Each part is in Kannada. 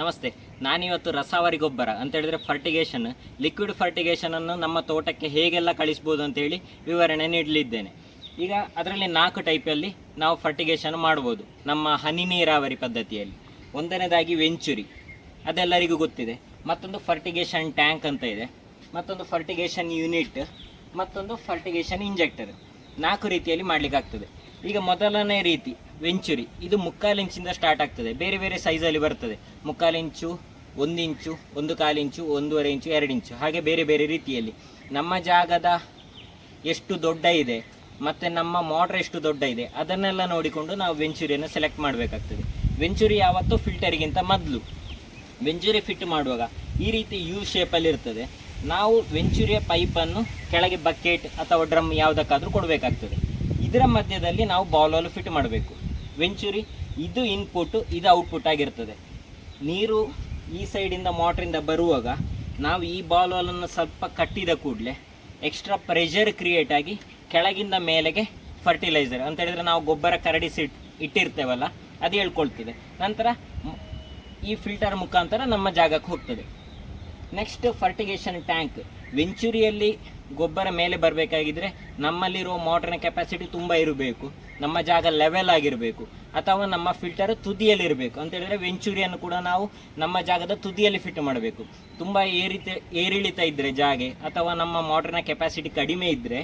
ನಮಸ್ತೆ, ನಾನಿವತ್ತು ರಸಾವರಿ ಗೊಬ್ಬರ ಅಂತ ಹೇಳಿದ್ರೆ ಫರ್ಟಿಗೇಷನ್ ಲಿಕ್ವಿಡ್ ಫರ್ಟಿಗೇಷನ್ ಅನ್ನು ನಮ್ಮ ತೋಟಕ್ಕೆ ಹೇಗೆಲ್ಲ ಕಳಿಸ್ಬೋದು ಅಂತೇಳಿ ವಿವರಣೆ ನೀಡಲಿದ್ದೇನೆ. ಈಗ ಅದರಲ್ಲಿ ನಾಲ್ಕು ಟೈಪಲ್ಲಿ ನಾವು ಫರ್ಟಿಗೇಷನ್ ಮಾಡ್ಬೋದು, ನಮ್ಮ ಹನಿ ನೀರಾವರಿ ಪದ್ಧತಿಯಲ್ಲಿ. ಒಂದನೇದಾಗಿ ವೆಂಚುರಿ, ಅದೆಲ್ಲರಿಗೂ ಗೊತ್ತಿದೆ. ಮತ್ತೊಂದು ಫರ್ಟಿಗೇಷನ್ ಟ್ಯಾಂಕ್ ಅಂತ ಇದೆ, ಮತ್ತೊಂದು ಫರ್ಟಿಗೇಷನ್ ಯೂನಿಟ್ ಮತ್ತೊಂದು ಫರ್ಟಿಗೇಷನ್ ಇಂಜೆಕ್ಟರ್ ನಾಲ್ಕು ರೀತಿಯಲ್ಲಿ ಮಾಡ್ಲಿಕ್ಕಾಗ್ತದೆ. ಈಗ ಮೊದಲನೇ ರೀತಿ, ವೆಂಚುರಿ. ಇದು ಮುಕ್ಕಾಲು ಇಂಚಿಂದ ಸ್ಟಾರ್ಟ್ ಆಗ್ತದೆ. ಬೇರೆ ಬೇರೆ ಸೈಜಲ್ಲಿ ಬರ್ತದೆ. ಮುಕ್ಕಾಲು ಇಂಚು, ಒಂದು ಇಂಚು, ಒಂದು ಕಾಲು ಇಂಚು, ಒಂದೂವರೆ ಇಂಚು, ಎರಡು ಇಂಚು. ಹಾಗೆ ಬೇರೆ ಬೇರೆ ರೀತಿಯಲ್ಲಿ. ನಮ್ಮ ಜಾಗದ ಎಷ್ಟು ದೊಡ್ಡ ಇದೆ, ಮತ್ತು ನಮ್ಮ ಮೋಟ್ರ್ ಎಷ್ಟು ದೊಡ್ಡ ಇದೆ, ಅದನ್ನೆಲ್ಲ ನೋಡಿಕೊಂಡು ನಾವು ವೆಂಚುರಿಯನ್ನು ಸೆಲೆಕ್ಟ್ ಮಾಡಬೇಕಾಗ್ತದೆ. ವೆಂಚುರಿ ಯಾವತ್ತೂ ಫಿಲ್ಟರಿಗಿಂತ ಮೊದಲು. ವೆಂಚುರಿ ಫಿಟ್ ಮಾಡುವಾಗ ಈ ರೀತಿ ಯು ಶೇಪಲ್ಲಿ ಇರ್ತದೆ. ನಾವು ವೆಂಚುರಿಯ ಪೈಪನ್ನು ಕೆಳಗೆ ಬಕೆಟ್ ಅಥವಾ ಡ್ರಮ್ ಯಾವುದಕ್ಕಾದರೂ ಕೊಡಬೇಕಾಗ್ತದೆ. ಇದರ ಮಧ್ಯದಲ್ಲಿ ನಾವು ಬಾಲಲ್ಲಿ ಫಿಟ್ ಮಾಡಬೇಕು. ವೆಂಚುರಿ ಇದು ಇನ್ಪುಟ್ ಇದು ಔಟ್ಪುಟ್ ಆಗಿರ್ತದೆ. ನೀರು ಈ ಸೈಡಿಂದ ಮೋಟ್ರಿಂದ ಬರುವಾಗ ನಾವು ಈ ಬಾಲನ್ನು ಸ್ವಲ್ಪ ಕಟ್ಟಿದ ಕೂಡಲೇ ಎಕ್ಸ್ಟ್ರಾ ಪ್ರೆಷರ್ ಕ್ರಿಯೇಟ್ ಆಗಿ ಕೆಳಗಿಂದ ಮೇಲೆಗೆ ಫರ್ಟಿಲೈಸರ್ ಅಂತ ಹೇಳಿದರೆ ನಾವು ಗೊಬ್ಬರ ಕರಡಿಸಿ ಇಟ್- ಇಟ್ಟಿರ್ತೇವಲ್ಲ, ಅದು ಹೇಳ್ಕೊಳ್ತದೆ. ನಂತರ ಈ ಫಿಲ್ಟರ್ ಮುಖಾಂತರ ನಮ್ಮ ಜಾಗಕ್ಕೆ ಹೋಗ್ತದೆ. ನೆಕ್ಸ್ಟ್ ಫರ್ಟಿಗೇಷನ್ ಟ್ಯಾಂಕ್ ವೆಂಚುರಿಯಲ್ಲಿ ಗೊಬ್ಬರ ಮೇಲೆ ಬರಬೇಕಾಗಿದ್ರೆ ನಮ್ಮಲ್ಲಿರುವ ಮೋಟ್ರಿನ ಕೆಪಾಸಿಟಿ ತುಂಬ ಇರಬೇಕು. ನಮ್ಮ ಜಾಗ ಲೆವೆಲ್ ಆಗಿರಬೇಕು. ಅಥವಾ ನಮ್ಮ ಫಿಲ್ಟರ್ ತುದಿಯಲ್ಲಿರಬೇಕು ಅಂತ ಹೇಳಿದ್ರೆ ವೆಂಚುರಿಯನ್ನು ಕೂಡ ನಾವು ನಮ್ಮ ಜಾಗದ ತುದಿಯಲ್ಲಿ ಫಿಟ್ ಮಾಡಬೇಕು. ತುಂಬ ಏರಿತ, ಏರಿಳಿತ ಇದ್ದರೆ ಜಾಗೆ, ಅಥವಾ ನಮ್ಮ ಮೋಟ್ರಿನ ಕೆಪಾಸಿಟಿ ಕಡಿಮೆ ಇದ್ದರೆ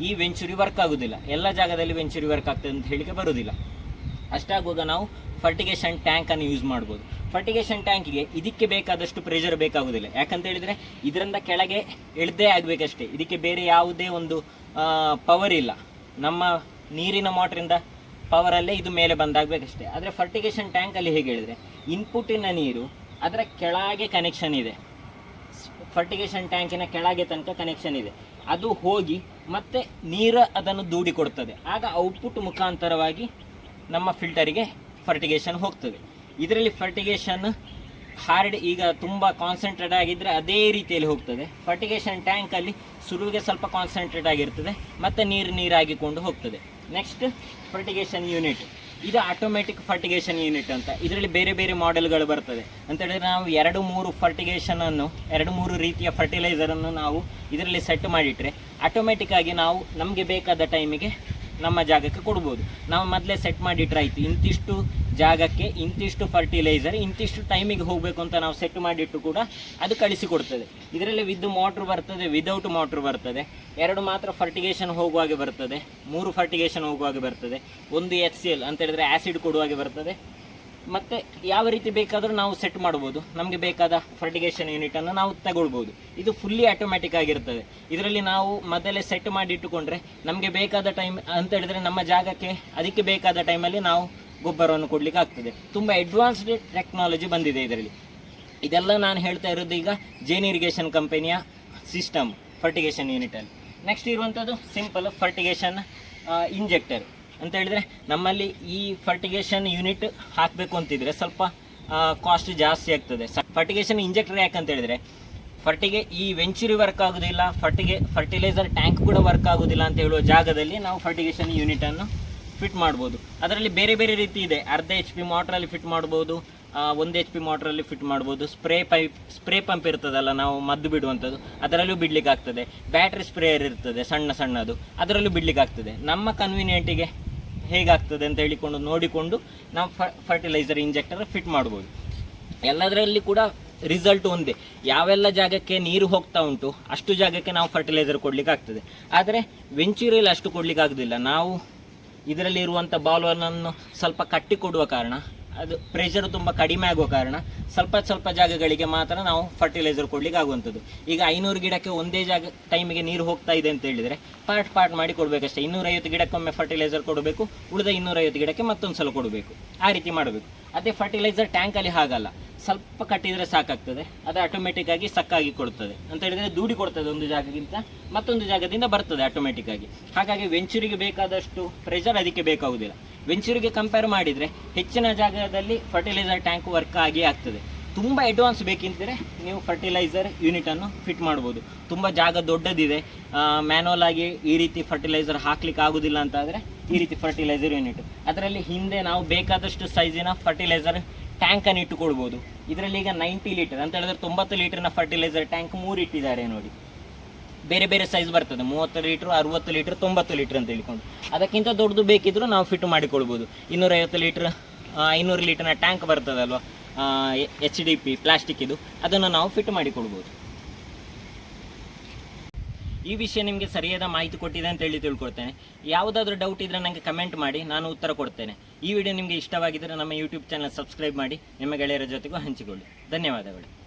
ಈ ವೆಂಚುರಿ ವರ್ಕ್ ಆಗೋದಿಲ್ಲ. ಎಲ್ಲ ಜಾಗದಲ್ಲಿ ವೆಂಚುರಿ ವರ್ಕ್ ಆಗ್ತದೆ ಅಂತ ಹೇಳಿಕೆ ಬರೋದಿಲ್ಲ. ಅಷ್ಟಾಗುವಾಗ ನಾವು ಫರ್ಟಿಗೇಷನ್ ಟ್ಯಾಂಕನ್ನು ಯೂಸ್ ಮಾಡ್ಬೋದು. ಫರ್ಟಿಗೇಷನ್ ಟ್ಯಾಂಕಿಗೆ ಇದಕ್ಕೆ ಬೇಕಾದಷ್ಟು ಪ್ರೆಷರ್ ಬೇಕಾಗುವುದಿಲ್ಲ ಯಾಕಂತ ಹೇಳಿದ್ರೆ ಇದರಿಂದ ಕೆಳಗೆ ಎಳ್ದೇ ಆಗಬೇಕಷ್ಟೇ. ಇದಕ್ಕೆ ಬೇರೆ ಯಾವುದೇ ಒಂದು ಪವರ್ ಇಲ್ಲ. ನಮ್ಮ ನೀರಿನ ಮೋಟ್ರಿಂದ ಪವರಲ್ಲೇ ಇದು ಮೇಲೆ ಬಂದಾಗಬೇಕಷ್ಟೇ. ಆದರೆ ಫರ್ಟಿಗೇಷನ್ ಟ್ಯಾಂಕಲ್ಲಿ ಹೇಗೆ ಹೇಳಿದರೆ ಇನ್ಪುಟ್ಟಿನ ನೀರು ಅದರ ಕೆಳಗೆ ಕನೆಕ್ಷನ್ ಇದೆ. ಫರ್ಟಿಗೇಷನ್ ಟ್ಯಾಂಕಿನ ಕೆಳಗೆ ತನಕ ಕನೆಕ್ಷನ್ ಇದೆ. ಅದು ಹೋಗಿ ಮತ್ತೆ ನೀರು ಅದನ್ನು ದೂಡಿ ಕೊಡ್ತದೆ. ಆಗ ಔಟ್ಪುಟ್ ಮುಖಾಂತರವಾಗಿ ನಮ್ಮ ಫಿಲ್ಟರಿಗೆ ಫರ್ಟಿಗೇಷನ್ ಹೋಗ್ತದೆ. ಇದರಲ್ಲಿ ಫರ್ಟಿಗೇಷನ್ ಹಾರ್ಡ್ ಈಗ ತುಂಬ ಕಾನ್ಸಂಟ್ರೇಟ್ ಆಗಿದ್ದರೆ ಅದೇ ರೀತಿಯಲ್ಲಿ ಹೋಗ್ತದೆ. ಫರ್ಟಿಗೇಷನ್ ಟ್ಯಾಂಕಲ್ಲಿ ಸುರುವಿಗೆ ಸ್ವಲ್ಪ ಕಾನ್ಸಂಟ್ರೇಟ್ ಆಗಿರ್ತದೆ ಮತ್ತು ನೀರು ನೀರಾಗಿಕೊಂಡು ಹೋಗ್ತದೆ. ನೆಕ್ಸ್ಟ್ ಫರ್ಟಿಗೇಷನ್ ಯೂನಿಟ್ ಇದು ಆಟೋಮೆಟಿಕ್ ಫರ್ಟಿಗೇಷನ್ ಯೂನಿಟ್ ಅಂತ. ಇದರಲ್ಲಿ ಬೇರೆ ಬೇರೆ ಮಾಡೆಲ್ಗಳು ಬರ್ತದೆ. ಅಂತ ಹೇಳಿದ್ರೆ ನಾವು ಎರಡು ಮೂರು ಫರ್ಟಿಗೇಷನ್ ಅನ್ನು, ಎರಡು ಮೂರು ರೀತಿಯ ಫರ್ಟಿಲೈಸರನ್ನು ನಾವು ಇದರಲ್ಲಿ ಸೆಟ್ ಮಾಡಿಟ್ರೆ ಆಟೋಮೆಟಿಕ್ಕಾಗಿ ನಾವು ನಮಗೆ ಬೇಕಾದ ಟೈಮಿಗೆ ನಮ್ಮ ಜಾಗಕ್ಕೆ ಕೊಡ್ಬೋದು. ನಾವು ಮೊದಲೇ ಸೆಟ್ ಮಾಡಿಟ್ರೆ ಆಯಿತು ಇಂತಿಷ್ಟು ಜಾಗಕ್ಕೆ ಇಂತಿಷ್ಟು ಫರ್ಟಿಲೈಸರ್ ಇಂತಿಷ್ಟು ಟೈಮಿಗೆ ಹೋಗಬೇಕು ಅಂತ ನಾವು ಸೆಟ್ ಮಾಡಿಟ್ಟು ಕೂಡ ಅದು ಕಳಿಸಿಕೊಡ್ತದೆ. ಇದರಲ್ಲಿ ವಿದ್ ಮೋಟ್ರ್ ಬರ್ತದೆ ವಿದೌಟ್ ಮೋಟ್ರ್ ಬರ್ತದೆ. ಎರಡು ಮಾತ್ರ ಫರ್ಟಿಗೇಷನ್ ಹೋಗುವಾಗೆ ಬರ್ತದೆ. ಮೂರು ಫರ್ಟಿಗೇಷನ್ ಹೋಗುವಾಗೆ ಬರ್ತದೆ. ಒಂದು ಎಚ್ ಸಿ ಎಲ್ ಅಂತ ಹೇಳಿದ್ರೆ ಆ್ಯಸಿಡ್ ಕೊಡುವಾಗೆ ಬರ್ತದೆ. ಮತ್ತು ಯಾವ ರೀತಿ ಬೇಕಾದರೂ ನಾವು ಸೆಟ್ ಮಾಡ್ಬೋದು. ನಮಗೆ ಬೇಕಾದ ಫರ್ಟಿಗೇಷನ್ ಯೂನಿಟನ್ನು ನಾವು ತಗೊಳ್ಬೋದು. ಇದು ಫುಲ್ಲಿ ಆಟೋಮ್ಯಾಟಿಕ್ ಆಗಿರ್ತದೆ. ಇದರಲ್ಲಿ ನಾವು ಮೊದಲೇ ಸೆಟ್ ಮಾಡಿ ಇಟ್ಟುಕೊಂಡ್ರೆ ನಮಗೆ ಬೇಕಾದ ಟೈಮ್ ಅಂತ ಹೇಳಿದ್ರೆ ನಮ್ಮ ಜಾಗಕ್ಕೆ, ಅದಕ್ಕೆ ಬೇಕಾದ ಟೈಮಲ್ಲಿ ನಾವು ಗೊಬ್ಬರವನ್ನು ಕೊಡಲಿಕ್ಕೆ ಆಗ್ತದೆ. ತುಂಬ ಅಡ್ವಾನ್ಸ್ಡ್ ಟೆಕ್ನಾಲಜಿ ಬಂದಿದೆ ಇದರಲ್ಲಿ. ಇದೆಲ್ಲ ನಾನು ಹೇಳ್ತಾ ಇರೋದು ಈಗ ಜೇನ್ ಇರಿಗೇಷನ್ ಕಂಪನಿಯ ಸಿಸ್ಟಮ್ ಫರ್ಟಿಗೇಷನ್ ಯೂನಿಟಲ್ಲಿ ನೆಕ್ಸ್ಟ್ ಇರುವಂಥದ್ದು ಸಿಂಪಲ್ ಫರ್ಟಿಗೇಷನ್ ಇಂಜೆಕ್ಟರ್ ಅಂತ ಹೇಳಿದರೆ ನಮ್ಮಲ್ಲಿ ಈ ಫರ್ಟಿಗೇಷನ್ ಯೂನಿಟ್ ಹಾಕಬೇಕು ಅಂತಿದ್ರೆ ಸ್ವಲ್ಪ ಕಾಸ್ಟ್ ಜಾಸ್ತಿ ಆಗ್ತದೆ. ಫರ್ಟಿಗೇಷನ್ ಇಂಜೆಕ್ಟರ್ ಯಾಕಂತ ಹೇಳಿದರೆ ಫರ್ಟಿಗೆ ಈ ವೆಂಚುರಿ ವರ್ಕ್ ಆಗೋದಿಲ್ಲ ಫರ್ಟಿಗೆ ಫರ್ಟಿಲೈಸರ್ ಟ್ಯಾಂಕ್ ಕೂಡ ವರ್ಕ್ ಆಗೋದಿಲ್ಲ ಅಂತ ಹೇಳುವ ಜಾಗದಲ್ಲಿ ನಾವು ಫರ್ಟಿಗೇಷನ್ ಯೂನಿಟನ್ನು ಫಿಟ್ ಮಾಡ್ಬೋದು. ಅದರಲ್ಲಿ ಬೇರೆ ಬೇರೆ ರೀತಿ ಇದೆ. ಅರ್ಧ ಎಚ್ ಪಿ ಮೋಟ್ರಲ್ಲಿ ಫಿಟ್ ಮಾಡ್ಬೋದು ಒಂದು ಎಚ್ ಪಿ ಮೋಟ್ರಲ್ಲಿ ಫಿಟ್ ಮಾಡ್ಬೋದು. ಸ್ಪ್ರೇ ಪೈಪ್ ಸ್ಪ್ರೇ ಪಂಪ್ ಇರ್ತದಲ್ಲ, ನಾವು ಮದ್ದು ಬಿಡುವಂಥದ್ದು, ಅದರಲ್ಲೂ ಬಿಡ್ಲಿಕ್ಕೆ ಆಗ್ತದೆ. ಬ್ಯಾಟ್ರಿ ಸ್ಪ್ರೇಯರ್ ಇರ್ತದೆ, ಸಣ್ಣ ಸಣ್ಣದು, ಅದರಲ್ಲೂ ಬಿಡ್ಲಿಕ್ಕೆ ಆಗ್ತದೆ. ನಮ್ಮ ಕನ್ವೀನಿಯೆಂಟಿಗೆ ಹೇಗಾಗ್ತದೆ ಅಂತ ಹೇಳಿಕೊಂಡು, ನೋಡಿಕೊಂಡು ನಾವು ಫರ್ಟಿಲೈಸರ್ ಇಂಜೆಕ್ಟರ್ ಫಿಟ್ ಮಾಡ್ಬೋದು. ಎಲ್ಲದರಲ್ಲಿ ಕೂಡ ರಿಸಲ್ಟ್ ಒಂದೇ. ಯಾವೆಲ್ಲ ಜಾಗಕ್ಕೆ ನೀರು ಹೋಗ್ತಾ ಉಂಟು, ಅಷ್ಟು ಜಾಗಕ್ಕೆ ನಾವು ಫರ್ಟಿಲೈಸರ್ ಕೊಡ್ಲಿಕ್ಕೆ ಆಗ್ತದೆ. ಆದರೆ ವೆಂಚೂರಿಯಲ್ಲಿ ಅಷ್ಟು ಕೊಡ್ಲಿಕ್ಕೆ ಆಗೋದಿಲ್ಲ. ನಾವು ಇದರಲ್ಲಿ ಇರುವಂಥ ಬಾಲ್ವನ್ನನ್ನು ಸ್ವಲ್ಪ ಕಟ್ಟಿ ಕೊಡುವ ಕಾರಣ, ಅದು ಪ್ರೆಷರ್ ತುಂಬ ಕಡಿಮೆ ಆಗುವ ಕಾರಣ ಸ್ವಲ್ಪ ಸ್ವಲ್ಪ ಜಾಗಗಳಿಗೆ ಮಾತ್ರ ನಾವು ಫರ್ಟಿಲೈಸರ್ ಕೊಡ್ಲಿಕ್ಕೆ ಆಗುವಂಥದ್ದು. ಈಗ ಐನೂರು ಗಿಡಕ್ಕೆ ಒಂದೇ ಜಾಗ ಟೈಮಿಗೆ ನೀರು ಹೋಗ್ತಾ ಇದೆ ಅಂತ ಹೇಳಿದರೆ ಪಾರ್ಟ್ ಪಾರ್ಟ್ ಮಾಡಿ ಕೊಡಬೇಕಷ್ಟೇ. ಇನ್ನೂರೈವತ್ತು ಗಿಡಕ್ಕೊಮ್ಮೆ ಫರ್ಟಿಲೈಸರ್ ಕೊಡಬೇಕು, ಉಳಿದ ಇನ್ನೂರೈವತ್ತು ಗಿಡಕ್ಕೆ ಮತ್ತೊಂದು ಸಲ ಕೊಡಬೇಕು. ಆ ರೀತಿ ಮಾಡಬೇಕು. ಅದೇ ಫರ್ಟಿಲೈಸರ್ ಟ್ಯಾಂಕಲ್ಲಿ ಹಾಗಲ್ಲ. ಸ್ವಲ್ಪ ಕಟ್ಟಿದರೆ ಸಾಕಾಗ್ತದೆ. ಅದು ಆಟೋಮೆಟಿಕ್ಕಾಗಿ ಸಕ್ಕಾಗಿ ಕೊಡ್ತದೆ. ಅಂತ ಹೇಳಿದರೆ ದೂಡಿ ಕೊಡ್ತದೆ ಒಂದು ಜಾಗಕ್ಕಿಂತ ಮತ್ತೊಂದು ಜಾಗದಿಂದ ಬರ್ತದೆ ಆಟೋಮೆಟಿಕ್ಕಾಗಿ ಹಾಗಾಗಿ ವೆಂಚೂರಿಗೆ ಬೇಕಾದಷ್ಟು ಪ್ರೆಷರ್ ಅದಕ್ಕೆ ಬೇಕಾಗುವುದಿಲ್ಲ ವೆಂಚೂರಿಗೆ ಕಂಪೇರ್ ಮಾಡಿದರೆ ಹೆಚ್ಚಿನ ಜಾಗದಲ್ಲಿ ಫರ್ಟಿಲೈಸರ್ ಟ್ಯಾಂಕ್ ವರ್ಕ್ ಆಗಿ ಆಗ್ತದೆ. ತುಂಬ ಅಡ್ವಾನ್ಸ್ ಬೇಕಿದ್ದರೆ ನೀವು ಫರ್ಟಿಲೈಸರ್ ಯೂನಿಟನ್ನು ಫಿಟ್ ಮಾಡ್ಬೋದು. ತುಂಬ ಜಾಗ ದೊಡ್ಡದಿದೆ. ಮ್ಯಾನುವಲ್ ಆಗಿ ಈ ರೀತಿ ಫರ್ಟಿಲೈಸರ್ ಹಾಕ್ಲಿಕ್ಕೆ ಆಗೋದಿಲ್ಲ ಅಂತ ಆದರೆ ಈ ರೀತಿ ಫರ್ಟಿಲೈಸರ್ ಯೂನಿಟ್ ಅದರಲ್ಲಿ ಹಿಂದೆ ನಾವು ಬೇಕಾದಷ್ಟು ಸೈಜಿನ ಫರ್ಟಿಲೈಸರ್ ಟ್ಯಾಂಕನ್ನು ಇಟ್ಟುಕೊಳ್ಬೋದು. ಇದರಲ್ಲಿ ಈಗ ನೈಂಟಿ ಲೀಟರ್ ಅಂತ ಹೇಳಿದ್ರೆ ತೊಂಬತ್ತು ಲೀಟರ್ನ ಫರ್ಟಿಲೈಸರ್ ಟ್ಯಾಂಕ್ ಮೂರು ಇಟ್ಟಿದ್ದಾರೆ ನೋಡಿ. ಬೇರೆ ಬೇರೆ ಸೈಜ್ ಬರ್ತದೆ. ಮೂವತ್ತು ಲೀಟ್ರ್ ಅರುವತ್ತು ಲೀಟ್ರ್ ತೊಂಬತ್ತು ಲೀಟ್ರ್ ಅಂತ ಹೇಳ್ಕೊಂಡು. ಅದಕ್ಕಿಂತ ದೊಡ್ಡದು ಬೇಕಿದ್ರು ನಾವು ಫಿಟ್ ಮಾಡಿಕೊಳ್ಬೋದು. ಇನ್ನೂರೈವತ್ತು ಲೀಟ್ರ್ ಐನೂರು ಲೀಟರ್ನ ಟ್ಯಾಂಕ್ ಬರ್ತದಲ್ವ? ಎಚ್ ಡಿ ಪಿ ಪ್ಲಾಸ್ಟಿಕ್ ಇದು. ಅದನ್ನು ನಾವು ಫಿಟ್ ಮಾಡಿಕೊಳ್ಬೋದು. ಈ ವಿಷಯ ನಿಮಗೆ ಸರಿಯಾದ ಮಾಹಿತಿ ಕೊಟ್ಟಿದೆ ಅಂತ ಹೇಳಿ ತಿಳ್ಕೊಳ್ತೇನೆ. ಯಾವುದಾದ್ರೂ ಡೌಟ್ ಇದ್ದರೆ ನನಗೆ ಕಮೆಂಟ್ ಮಾಡಿ, ನಾನು ಉತ್ತರ ಕೊಡ್ತೇನೆ. ಈ ವಿಡಿಯೋ ನಿಮಗೆ ಇಷ್ಟವಾಗಿದ್ದರೆ ನಮ್ಮ ಯೂಟ್ಯೂಬ್ ಚಾನಲ್ ಸಬ್ಸ್ಕ್ರೈಬ್ ಮಾಡಿ, ನಿಮ್ಮ ಗೆಳೆಯರ ಜೊತೆಗೂ ಹಂಚಿಕೊಳ್ಳಿ. ಧನ್ಯವಾದಗಳು.